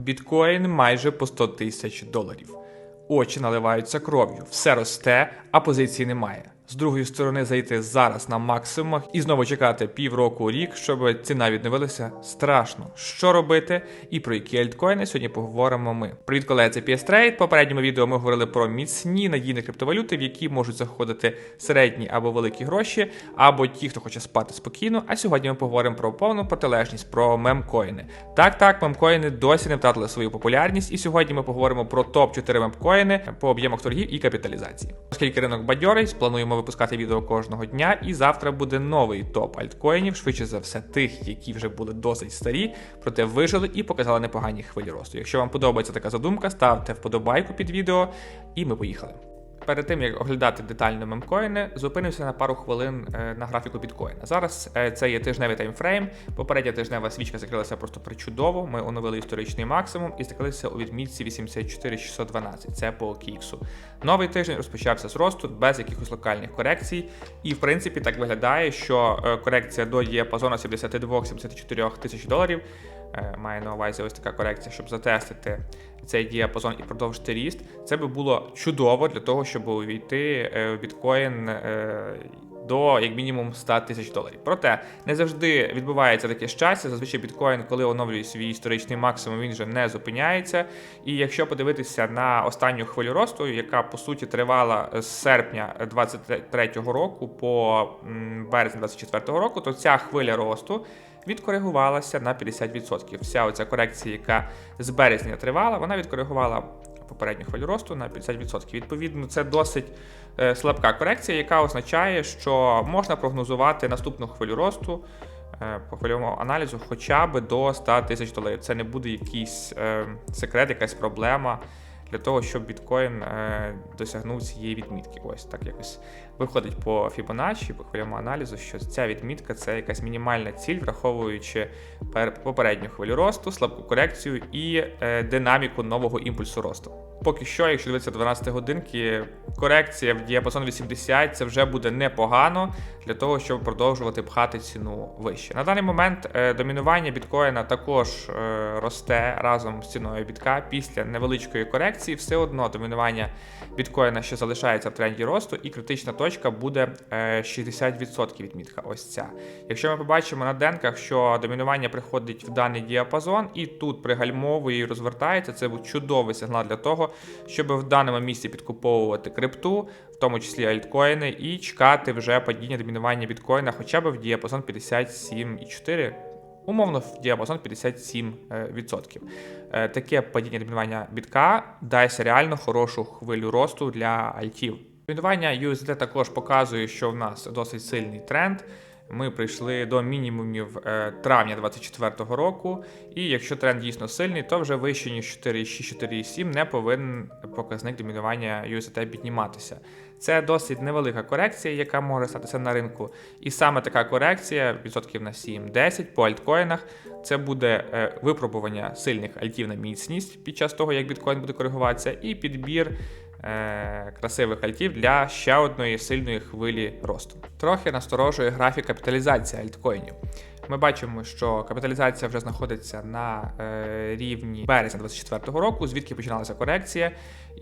Біткоін майже по 100 тисяч доларів. Очі наливаються кров'ю, все росте, а позиції немає. З другої сторони, зайти зараз на максимумах і знову чекати півроку рік, щоб ціна відновилася, страшно. Що робити і про які альткоїни сьогодні поговоримо ми. Привіт, колеги, це PS. В попередньому відео ми говорили про міцні надійні криптовалюти, в які можуть заходити середні або великі гроші, або ті, хто хоче спати спокійно. А сьогодні ми поговоримо про повну протилежність, про мемкоїни. Так, так, мемкоїни досі не втратили свою популярність, і сьогодні ми поговоримо про топ 4 мемкоїни по об'ємах торгів і капіталізації. Оскільки ринок бадьорий, плануємо випускати відео кожного дня, і завтра буде новий топ альткоїнів, швидше за все, тих, які вже були досить старі, проте вижили і показали непогані хвилі росту. Якщо вам подобається така задумка, ставте вподобайку під відео, і ми поїхали. Перед тим як оглядати детально мемкоїни, зупинився на пару хвилин е, на графіку біткоїна. Зараз е, це є тижневий таймфрейм. Попередня тижнева свічка закрилася просто причудово. Ми оновили історичний максимум і закрилися у відмітці 84612. Це по кіксу. Новий тиждень розпочався з росту без якихось локальних корекцій. І в принципі так виглядає, що е, корекція до діапазону 72-74 тисяч доларів. Е, Має на увазі ось така корекція, щоб затестити цей діапазон і продовжити ріст. Це би було чудово для того, щоб увійти е, в біткоін е, до як мінімум 100 тисяч доларів. Проте не завжди відбувається таке щастя. Зазвичай біткоін, коли оновлює свій історичний максимум, він вже не зупиняється. І якщо подивитися на останню хвилю росту, яка по суті тривала з серпня 2023 року по березень 2024 року, то ця хвиля росту відкоригувалася на 50%. Вся оця корекція, яка з березня тривала, вона відкоригувала попередню хвилю росту на 50%. Відповідно, це досить е, слабка корекція, яка означає, що можна прогнозувати наступну хвилю росту е, по хвильовому аналізу хоча б до 100 тисяч доларів. Це не буде якийсь е, секрет, якась проблема. Для того, щоб біткоін е, досягнув цієї відмітки. Ось так якось виходить по Fibonacci, по хвилевому аналізу, що ця відмітка це якась мінімальна ціль, враховуючи пер- попередню хвилю росту, слабку корекцію і е, динаміку нового імпульсу росту. Поки що, якщо дивитися 12 годинки, корекція в діапазон 80 це вже буде непогано для того, щоб продовжувати пхати ціну вище. На даний момент е, домінування біткоїна також е, росте разом з ціною бітка після невеличкої корекції. Все одно домінування біткоїна ще залишається в тренді росту, і критична точка буде е, 60% відмітка. Ось ця. Якщо ми побачимо на денках, що домінування приходить в даний діапазон, і тут пригальмовує і розвертається, це був чудовий сигнал для того, щоб в даному місці підкуповувати крипту, в тому числі альткоїни, і чекати вже падіння домінування біткоїна хоча б в діапазон 57,4%. Умовно, в діапазон 57%. Е, Таке падіння домінування бітка дасть реально хорошу хвилю росту для альтів. Домінування USD також показує, що в нас досить сильний тренд. Ми прийшли до мінімумів е, травня 2024 року, і якщо тренд дійсно сильний, то вже вище ніж 4,6-4,7 не повинен показник домінування USDT підніматися. Це досить невелика корекція, яка може статися на ринку. І саме така корекція відсотків на 7-10 по альткоїнах. Це буде е, випробування сильних альтів на міцність під час того, як біткоін буде коригуватися, і підбір е, красивих альтів для ще одної сильної хвилі росту. Трохи насторожує графік капіталізації альткоїнів. Ми бачимо, що капіталізація вже знаходиться на е, рівні березня 2024 року, звідки починалася корекція.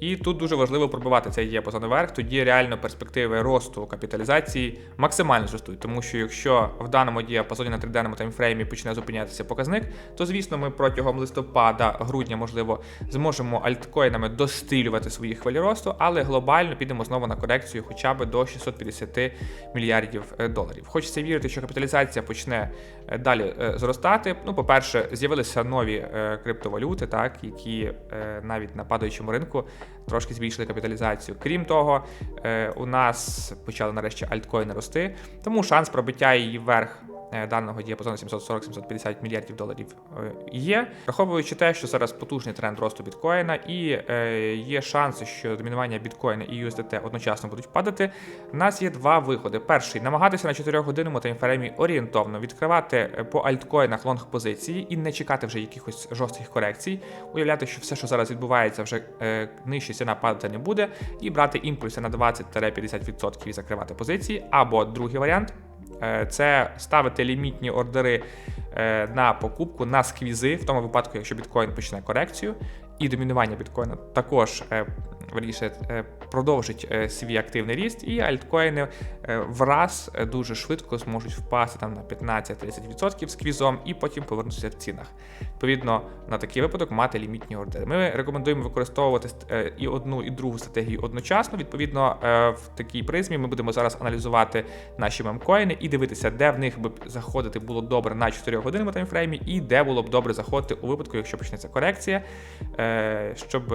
І тут дуже важливо пробивати цей діапазон наверх, тоді реально перспективи росту капіталізації максимально зростуть. Тому що якщо в даному діапазоні на триденному таймфреймі почне зупинятися показник, то звісно ми протягом листопада, грудня, можливо, зможемо альткоїнами дострілювати свої хвилі росту, але глобально підемо знову на корекцію хоча б до 650 мільярдів е, доларів. Хочеться вірити, що капіталізація почне е, далі е, зростати. Ну, по-перше, з'явилися нові криптовалюти, так які навіть на падаючому ринку трошки збільшили капіталізацію. Крім того, е, у нас почали нарешті альткоїни рости, тому шанс пробиття її вверх. Е, Даного діапазону 740-750 мільярдів доларів е, є, враховуючи те, що зараз потужний тренд росту біткоїна, і е, є шанси, що домінування біткоїна і USDT одночасно будуть падати. У нас є два виходи. Перший намагатися на 4 годинному таймфреймі орієнтовно відкривати по альткоїнах лонг позиції і не чекати вже якихось жорстких корекцій, уявляти, що все, що зараз відбувається, вже нижче ціна падати не буде, і брати імпульси на 20-50% і закривати позиції. Або другий варіант Це ставити лімітні ордери е, на покупку на сквізи, в тому випадку, якщо біткоін почне корекцію, і домінування біткоїна. Також е, верніше е, продовжить е, свій активний ріст, і альткоїни е, враз дуже швидко зможуть впасти там на 15-30% сквізом і потім повернутися в цінах. Відповідно, на такий випадок мати лімітні ордери. Ми рекомендуємо використовувати і одну, і другу стратегію одночасно. Відповідно, в такій призмі ми будемо зараз аналізувати наші мемкоїни і дивитися, де в них би заходити було добре на 4 годинному таймфреймі, і де було б добре заходити у випадку, якщо почнеться корекція, щоб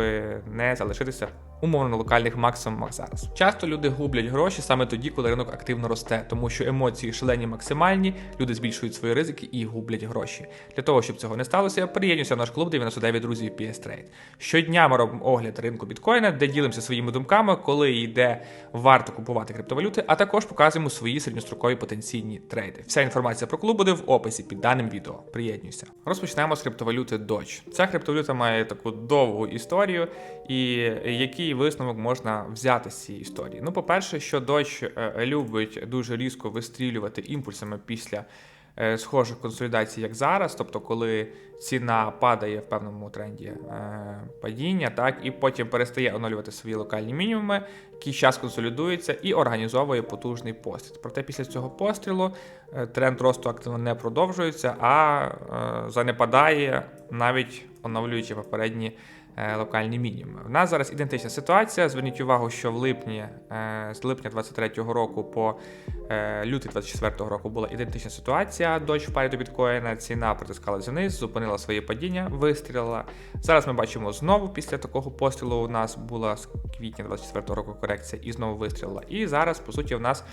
не залишитися умовно локальних максимумах зараз. Часто люди гублять гроші саме тоді, коли ринок активно росте, тому що емоції шалені максимальні, люди збільшують свої ризики і гублять гроші. Для того, щоб цього не сталося, приєднуйся в наш клуб 99 друзів PS Trade. Щодня ми робимо огляд ринку біткоїна, де ділимося своїми думками, коли і де варто купувати криптовалюти, а також показуємо свої середньострокові потенційні трейди. Вся інформація про клуб буде в описі під даним відео. Приєднуйся. Розпочнемо з криптовалюти Doge. Ця криптовалюта має таку довгу історію, і який висновок можна взяти з цієї історії. Ну, по-перше, що Doge е, любить дуже різко вистрілювати імпульсами після е, схожих консолідацій, як зараз, тобто, коли ціна падає в певному тренді е, падіння, так і потім перестає оновлювати свої локальні мінімуми, який час консолідується і організовує потужний постріл. Проте після цього пострілу тренд росту активно не продовжується, а занепадає навіть оновлюючи попередні локальні мінімуми. В нас зараз ідентична ситуація. Зверніть увагу, що в липні, е, з липня 23-го року по е, лютий 24-го року була ідентична ситуація. Дощ в парі до біткоїна, ціна притискалася вниз, зупинила своє падіння, вистрілила. Зараз ми бачимо знову після такого пострілу. У нас була з квітня 24-го року корекція і знову вистрілила. І зараз, по суті, у нас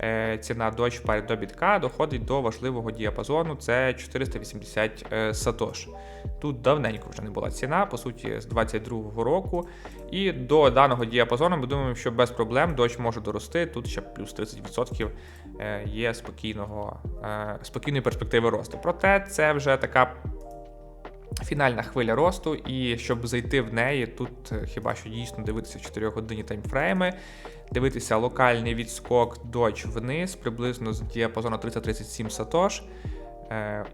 е, ціна дощ в парі до бітка доходить до важливого діапазону. Це 480 е, сатош. Тут давненько вже не була ціна, по суті, з 22-го року. І до даного діапазону ми думаємо, що без проблем дощ може дорости. Тут ще плюс 30% е, є спокійного, е, спокійної перспективи росту. Проте це вже така. Фінальна хвиля росту, і щоб зайти в неї, тут е, хіба що дійсно дивитися 4 годинні таймфрейми, дивитися локальний відскок дощ вниз, приблизно з діапазону 337 сатош.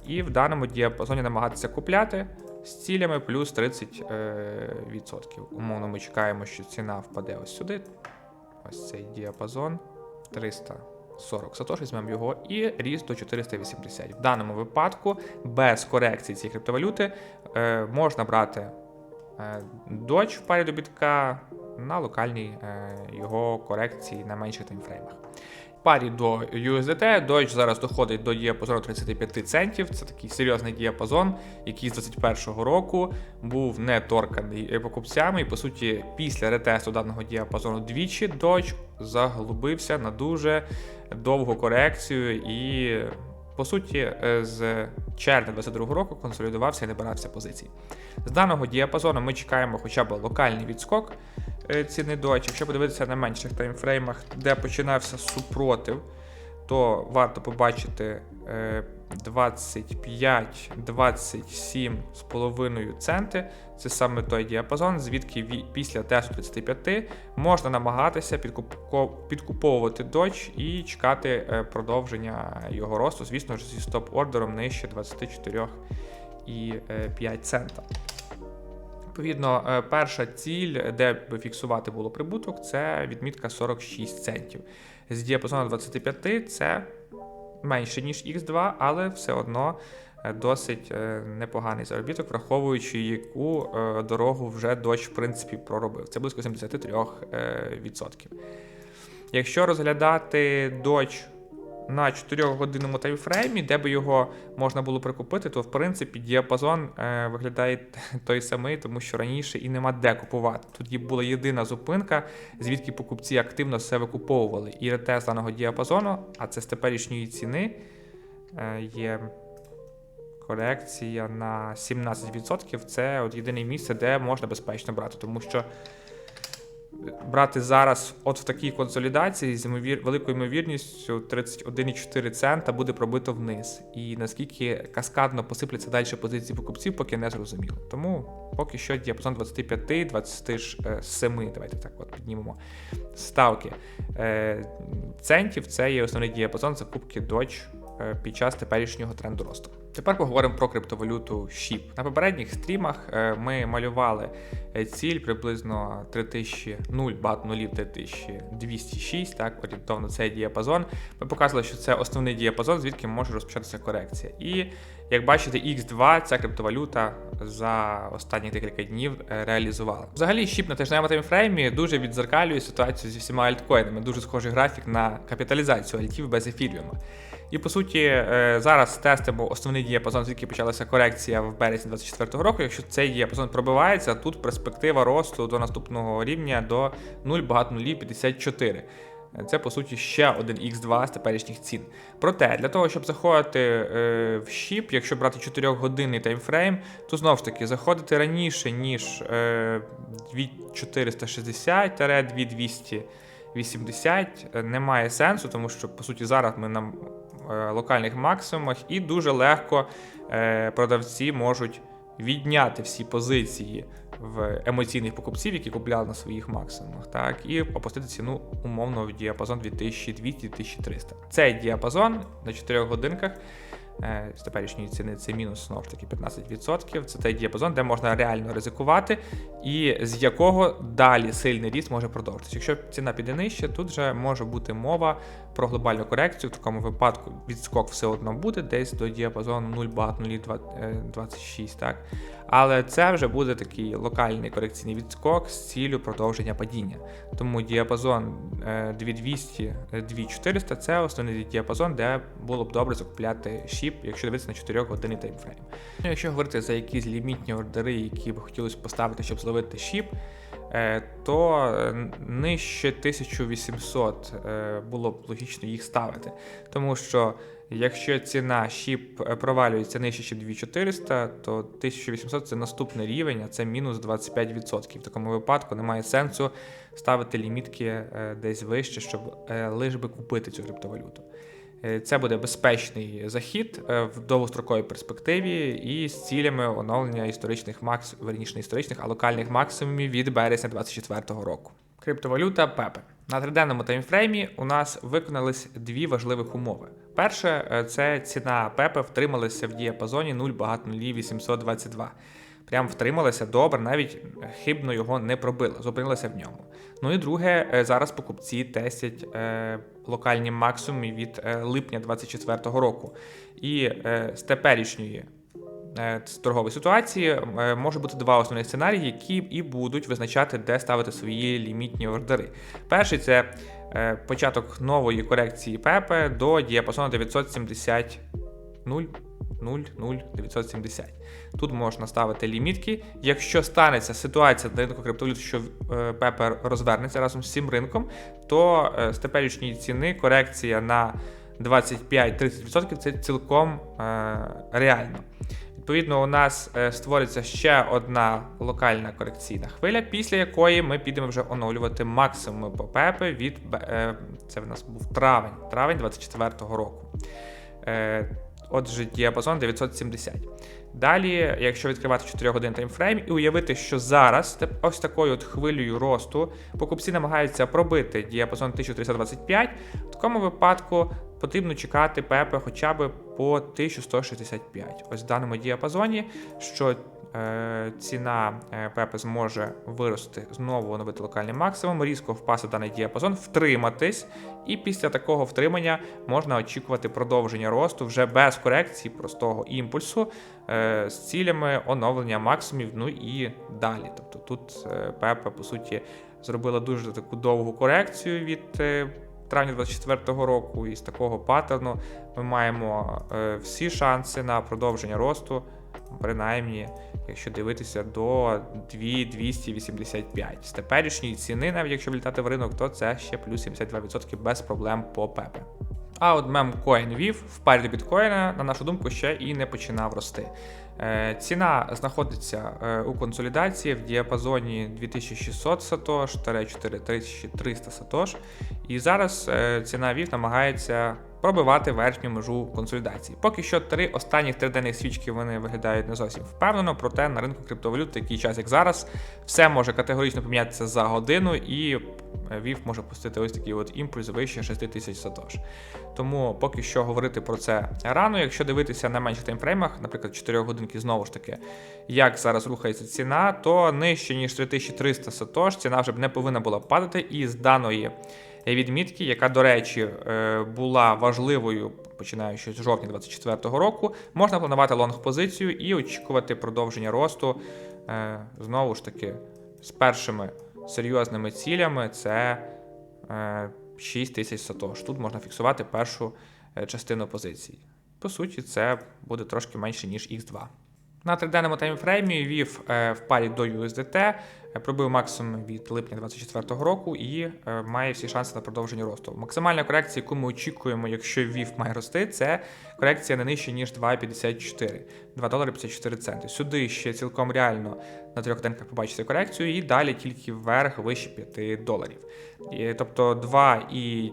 І в даному діапазоні намагатися купляти з цілями плюс 30%. е. Умовно, ми чекаємо, що ціна впаде ось сюди. Ось цей діапазон 340 сатош, візьмемо його, і ріст до 480. В даному випадку без корекції цієї криптовалюти е, можна брати е, Dodge в парі до бітка на локальній його корекції на менших таймфреймах. Парі до USDT Dodge зараз доходить до діапазону 35 центів. Це такий серйозний діапазон, який з 2021 року був не торканий покупцями. І по суті, після ретесту даного діапазону двічі Dodge заглубився на дуже довгу корекцію і. По суті, е, з червня 2022 року консолідувався і не брався позицій. З даного діапазону ми чекаємо хоча б локальний відскок ціни Dodge. Якщо подивитися на менших таймфреймах, де починався супротив, то варто побачити е, 25-27,5 центи. Це саме той діапазон, звідки після тесту 35 можна намагатися підкуповувати Dodge і чекати е, продовження його росту, звісно ж, зі стоп-ордером нижче 24,5 цента. Відповідно, е, перша ціль, де б фіксувати було прибуток, це відмітка 46 центів. З діапазону 25 це менше, ніж X2, але все одно е, досить е, непоганий заробіток, враховуючи, яку дорогу вже дощ в принципі проробив. Це близько 73%. е. Якщо розглядати дощ на 4-годинному таймфреймі, де би його можна було прикупити, то в принципі діапазон е, виглядає той самий, тому що раніше і нема де купувати. Тут була єдина зупинка, звідки покупці активно все викуповували. І ретест даного діапазону, а це з теперішньої ціни е, є корекція на 17%. Це от єдине місце, де можна безпечно брати, тому що брати зараз, от в такій консолідації, з великою ймовірністю 31,4 цента буде пробито вниз. І наскільки каскадно посипляться далі позиції покупців, поки не зрозуміло. Тому поки що діапазон 25, 27, давайте так от піднімемо ставки е, центів. Це є основний діапазон закупки Dodge е, під час теперішнього тренду росту. Тепер поговоримо про криптовалюту SHIB. На попередніх стрімах е, ми малювали е, ціль приблизно 3000, 0, багато нулів 3206, так, орієнтовно цей діапазон. Ми показували, що це основний діапазон, звідки може розпочатися корекція. І як бачите, X2 ця криптовалюта за останні декілька днів е, реалізувала. Взагалі, щіп на тижневому таймфреймі дуже відзеркалює ситуацію зі всіма альткоїнами. Дуже схожий графік на капіталізацію альтів без ефіріума. І по суті, е, зараз тестимо основний діапазон, звідки почалася корекція в березні 2024 року. Якщо цей діапазон пробивається, тут перспектива росту до наступного рівня до 0 багато 0,54. Це по суті ще один X2 з теперішніх цін. Проте для того, щоб заходити е, в щіп, якщо брати 4-годинний таймфрейм, то знову ж таки заходити раніше, ніж е, 2460-2280 е, немає сенсу, тому що по суті зараз ми на е, локальних максимумах і дуже легко е, продавці можуть відняти всі позиції в емоційних покупців, які купляли на своїх максимумах, так, і опустити ціну умовно в діапазон 2200-2300. Цей діапазон на 4 годинках е, з теперішньої ціни це мінус знову ж таки 15%. Це той діапазон, де можна реально ризикувати, і з якого далі сильний ріст може продовжитися. Якщо ціна піде нижче, тут вже може бути мова про глобальну корекцію. В такому випадку відскок все одно буде десь до діапазону 0 багато 0,26, так. Але це вже буде такий локальний корекційний відскок з ціллю продовження падіння. Тому діапазон 2200-2400 це основний діапазон, де було б добре закупляти шіп, якщо дивитися на 4 години таймфрейм. Ну, якщо говорити за якісь лімітні ордери, які б хотілося поставити, щоб зловити шіп, е, то е, нижче 1800 е, було б логічно їх ставити. Тому що якщо ціна шіп провалюється нижче, ніж 2400, то 1800 це наступний рівень, а це мінус 25%. В такому випадку немає сенсу ставити лімітки десь вище, щоб лиш би купити цю криптовалюту. Це буде безпечний захід в довгостроковій перспективі і з цілями оновлення історичних макс, верніше не історичних, а локальних максимумів від березня 2024 року. Криптовалюта Пепе. На триденному таймфреймі у нас виконались дві важливих умови. Перше, це ціна Пепе втрималася в діапазоні 0 багато 822. Прям втрималася добре, навіть хибно його не пробила, зупинилася в ньому. Ну і друге, зараз покупці тестять е, локальні максимуми від е, липня 2024 року. І е, з теперішньої е, торгової ситуації е, може бути два основні сценарії, які і будуть визначати, де ставити свої лімітні ордери. Перший це е, початок нової корекції ПЕПе до діапазону 970 0. 0,0970. Тут можна ставити лімітки. Якщо станеться ситуація на ринку криптовалют, що Пепер розвернеться разом з цим ринком, то з теперішньої ціни корекція на 25-30% це цілком е, реально. Відповідно, у нас е, створиться ще одна локальна корекційна хвиля, після якої ми підемо вже оновлювати максимуми по ПЕПи від е, це в нас був травень, травень 2024 року. Отже, діапазон 970. Далі, якщо відкривати 4 годин таймфрейм і уявити, що зараз ось такою от хвилею росту покупці намагаються пробити діапазон 1325, в такому випадку потрібно чекати ПЕП хоча б по 1165. Ось в даному діапазоні, що е, ціна ПЕП зможе вирости, знову оновити локальний максимум, різко впасти в даний діапазон, втриматись, і після такого втримання можна очікувати продовження росту вже без корекції простого імпульсу е, з цілями оновлення максимумів, ну і далі. Тобто тут е, ПЕП, по суті, зробила дуже таку довгу корекцію від. Травня 2024 року і з такого паттерну ми маємо е, всі шанси на продовження росту, принаймні, якщо дивитися до 2285. З теперішньої ціни, навіть якщо влітати в ринок, то це ще плюс 72% без проблем по ПЕПе. А от мемкоін вів в парі до біткоїна, на нашу думку, ще і не починав рости. Е, Ціна знаходиться е, у консолідації в діапазоні 2600 сатош 4300 сатош. І зараз е, ціна ВІВ намагається пробивати верхню межу консолідації. Поки що три останніх триденних свічки вони виглядають не зовсім впевнено, проте на ринку криптовалют такий час, як зараз, все може категорично помінятися за годину, і VIF може пустити ось такий от імпульс вище 6000 сатош. Тому поки що говорити про це рано. Якщо дивитися на менших таймфреймах, наприклад, 4 годинки знову ж таки, як зараз рухається ціна, то нижче ніж 3300 сатош ціна вже б не повинна була падати. І з даної відмітки, яка, до речі, е, була важливою починаючи з жовтня 2024 року, можна планувати лонг позицію і очікувати продовження росту е, знову ж таки з першими серйозними цілями. Це е, 6 тисяч сатош. Тут можна фіксувати першу е, частину позиції. По суті, це буде трошки менше, ніж X2. На триденному таймфреймі вів е, в парі до USDT, е, пробив максимум від липня 2024 року і е, має всі шанси на продовження росту. Максимальна корекція, яку ми очікуємо, якщо вів має рости, це корекція не нижче, ніж 2,54, 2 долари 54 центи. Сюди ще цілком реально на трьох денках побачити корекцію, і далі тільки вверх вище 5 доларів. І, тобто 2 і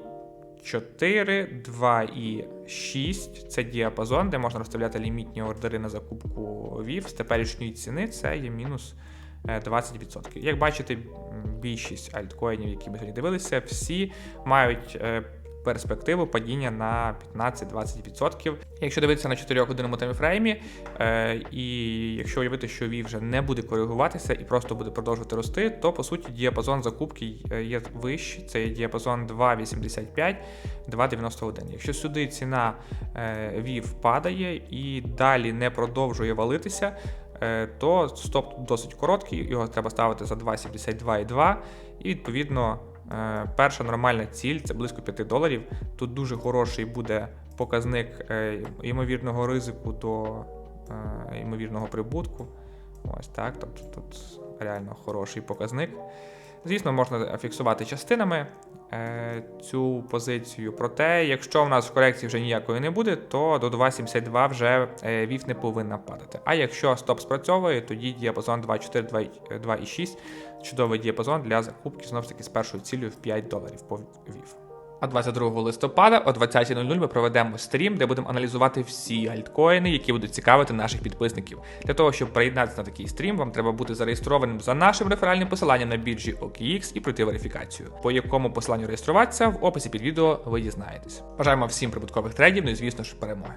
4, 2 і 6 це діапазон, де можна розставляти лімітні ордери на закупку VIF. З теперішньої ціни це є мінус е, 20%. Як бачите, більшість альткоїнів, які ми сьогодні дивилися, всі мають е, перспективу падіння на 15-20%. Якщо дивитися на 4 годинному таймфреймі, е, і якщо уявити, що VIF вже не буде коригуватися і просто буде продовжувати рости, то по суті діапазон закупки е, є вищий. Це є діапазон 2,85, 2,91. Якщо сюди ціна е, VIF падає і далі не продовжує валитися, е, то стоп тут досить короткий, його треба ставити за 2,72,2 і відповідно. Е, Перша нормальна ціль це близько 5 доларів. Тут дуже хороший буде показник е, ймовірного ризику до е, ймовірного прибутку. Ось так. Тобто тут реально хороший показник. Звісно, можна фіксувати частинами е, цю позицію. Проте, якщо в нас в корекції вже ніякої не буде, то до 2,72 вже е, віф не повинна падати. А якщо стоп спрацьовує, тоді діапазон 2,4, 2,6 2,6 чудовий діапазон для закупки знов таки з першою цілею в 5 доларів по віф. А 22 листопада о 20.00 ми проведемо стрім, де будемо аналізувати всі альткоїни, які будуть цікавити наших підписників. Для того, щоб приєднатися на такий стрім, вам треба бути зареєстрованим за нашим реферальним посиланням на біржі OKX і пройти верифікацію. По якому посиланню реєструватися в описі під відео ви дізнаєтесь. Бажаємо всім прибуткових трейдів, ну і звісно ж перемоги.